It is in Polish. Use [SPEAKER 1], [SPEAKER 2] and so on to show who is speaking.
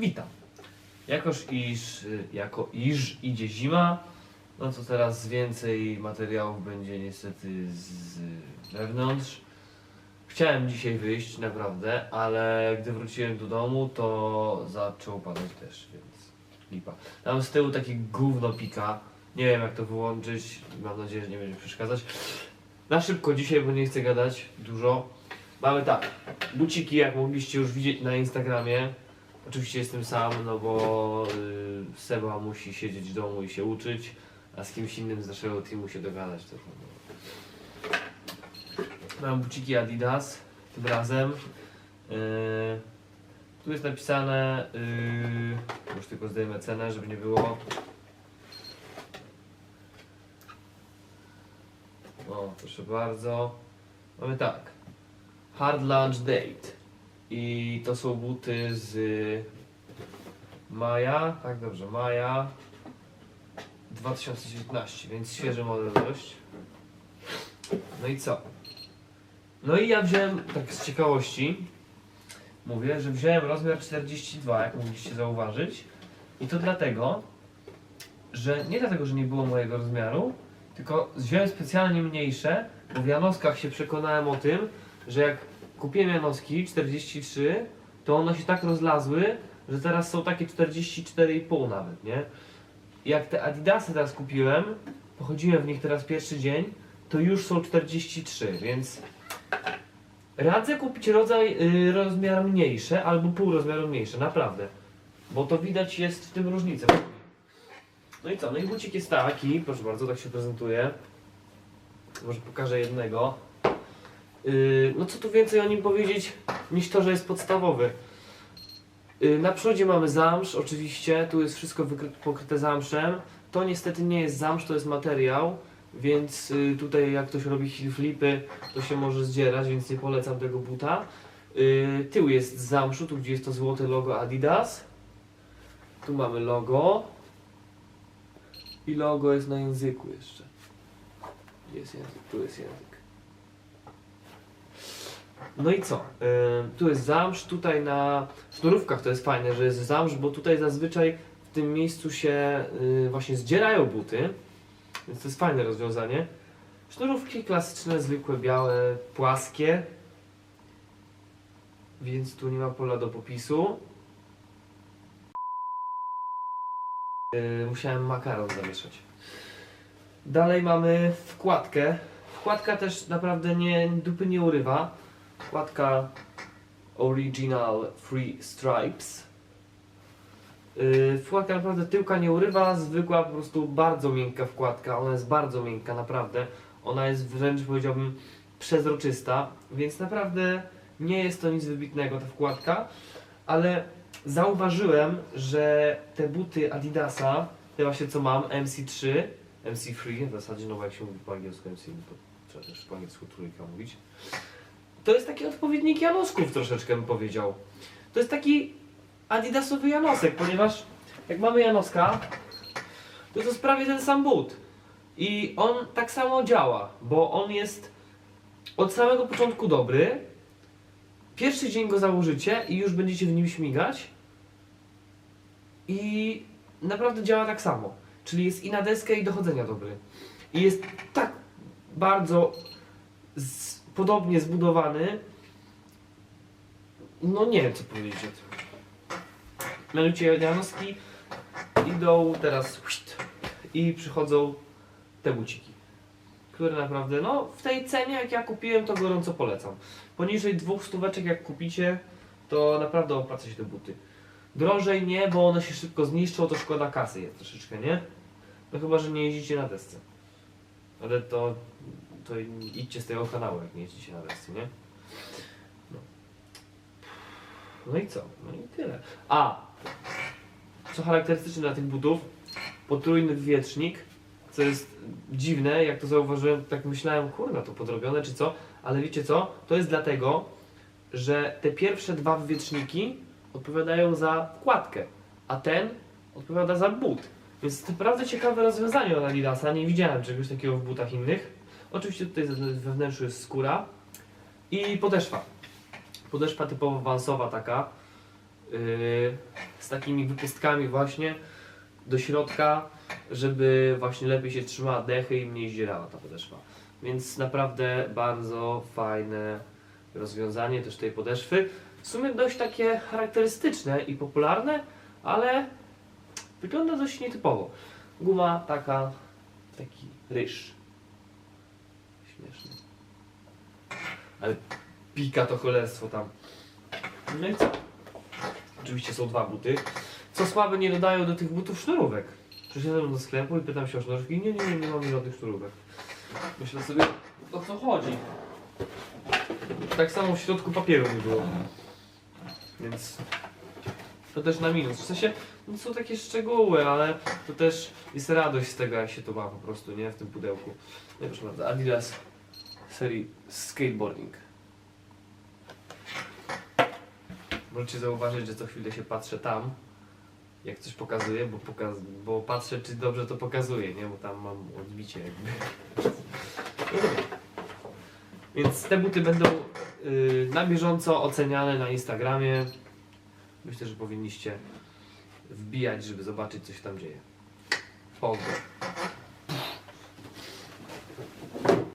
[SPEAKER 1] Witam. Jakoż iż, jako iż idzie zima, no to teraz więcej materiałów będzie niestety z wewnątrz. Chciałem dzisiaj wyjść, naprawdę, ale gdy wróciłem do domu, to zaczął padać deszcz, więc lipa. Tam z tyłu taki gówno pika. Nie wiem jak to wyłączyć. Mam nadzieję, że nie będzie przeszkadzać. Na szybko dzisiaj, bo nie chcę gadać dużo. Mamy tak. Buciki, jak mogliście już widzieć na Instagramie. Oczywiście jestem sam, no bo y, Seba musi siedzieć w domu i się uczyć, a z kimś innym z naszego teamu się dogadać. To. Mam buciki Adidas tym razem. Y, tu jest napisane, y, już tylko zdejmę cenę, żeby nie było. O, proszę bardzo. Mamy tak. Hard Lunch Date. I to są buty z maja, tak dobrze, maja 2019, więc świeży model dość. No i co? No i ja wziąłem, tak z ciekawości, mówię, że wziąłem rozmiar 42, jak mogliście zauważyć. I to dlatego, że nie dlatego, że nie było mojego rozmiaru, tylko wziąłem specjalnie mniejsze, bo w Janoskach się przekonałem o tym, że jak kupiłem Janoski 43, to one się tak rozlazły, że teraz są takie 44,5 nawet, nie? Jak te Adidasy teraz kupiłem, pochodziłem w nich teraz pierwszy dzień, to już są 43, więc radzę kupić rodzaj, y, rozmiar mniejszy albo pół rozmiaru mniejszy, naprawdę. Bo to widać jest w tym różnicę. No i co? No i bucik jest taki, proszę bardzo, tak się prezentuje. Może pokażę jednego. Yy, no co tu więcej o nim powiedzieć niż to, że jest podstawowy. Yy, na przodzie mamy zamsz, oczywiście, tu jest wszystko pokryte zamszem. To niestety nie jest zamsz, to jest materiał, więc yy, tutaj jak ktoś robi flipy, to się może zdzierać, więc nie polecam tego buta. Tył jest z zamszu, tu gdzie jest to złote logo Adidas. Tu mamy logo. I logo jest na języku jeszcze. Jest język, tu jest język. No i co? Tu jest zamsz, tutaj na sznurówkach to jest fajne, że jest zamsz, bo tutaj zazwyczaj w tym miejscu się y, właśnie zdzierają buty, więc to jest fajne rozwiązanie. Sznurówki klasyczne, zwykłe, białe, płaskie, więc tu nie ma pola do popisu. Musiałem makaron zamieszać. Dalej mamy wkładkę. Wkładka też naprawdę nie, dupy nie urywa. Wkładka Original Free Stripes. Yy, wkładka naprawdę tyłka nie urywa, zwykła po prostu bardzo miękka wkładka. Ona jest bardzo miękka, naprawdę. Ona jest wręcz powiedziałbym przezroczysta, więc naprawdę nie jest to nic wybitnego ta wkładka, ale zauważyłem, że te buty Adidasa, te właśnie co mam, MC3, MC3 w zasadzie, no bo jak się mówi po angielsku MC, to trzeba też po angielsku trójka mówić. To jest taki odpowiednik Janosków troszeczkę bym powiedział. To jest taki Adidasowy Janosek, ponieważ jak mamy Janoska, to to jest prawie ten sam but. I on tak samo działa, bo on jest od samego początku dobry. Pierwszy dzień go założycie i już będziecie w nim śmigać. I naprawdę działa tak samo. Czyli jest i na deskę, i do chodzenia dobry. I jest tak bardzo podobnie zbudowany. No nie wiem co powiedzieć o tym. Mianowicie Janowski idą teraz i przychodzą te buciki. Które naprawdę, no w tej cenie jak ja kupiłem to gorąco polecam. Poniżej dwóch stóweczek jak kupicie to naprawdę opłaca się te buty. Drożej nie, bo one się szybko zniszczą, to szkoda kasy jest troszeczkę, nie? No chyba, że nie jeździcie na desce. Ale to, to idźcie z tego kanału, jak nie jeździcie na desce, nie? No. no i co? No i tyle. A! Co charakterystyczne dla tych butów, potrójny wiecznik, co jest dziwne, jak to zauważyłem, tak myślałem, kurwa, to podrobione czy co, ale wiecie co? To jest dlatego, że te pierwsze dwa wywieczniki odpowiadają za wkładkę, a ten odpowiada za but. Więc to naprawdę ciekawe rozwiązanie od Adidasa. Nie widziałem czegoś takiego w butach innych. Oczywiście tutaj we wnętrzu jest skóra i podeszwa. Podeszwa typowo wansowa taka. yy, z takimi wypustkami właśnie do środka, żeby właśnie lepiej się trzymała dechy i mniej zdzierała ta podeszwa. Więc naprawdę bardzo fajne rozwiązanie też tej podeszwy. W sumie dość takie charakterystyczne i popularne, ale wygląda dość nietypowo. Guma taka, taki ryż. Śmieszny. Ale pika to cholerstwo tam. No i co? Oczywiście są dwa buty. Co słabe, nie dodają do tych butów sznurówek. Przyszedłem do sklepu i pytam się o sznurówki. Nie, nie, nie, nie mamy żadnych sznurówek. Myślę sobie, o co chodzi. Tak samo w środku papieru nie było. Więc to też na minus. W sensie no są takie szczegóły, ale to też jest radość z tego, jak się to ma po prostu, nie? W tym pudełku. Nie, proszę bardzo, Adidas serii skateboarding. Możecie zauważyć, że co chwilę się patrzę tam, jak coś pokazuje, bo, pokaz bo patrzę, czy dobrze to pokazuje, nie? Bo tam mam odbicie jakby. Więc te buty będą y, na bieżąco oceniane na Instagramie. Myślę, że powinniście wbijać, żeby zobaczyć, co się tam dzieje. Pozdro.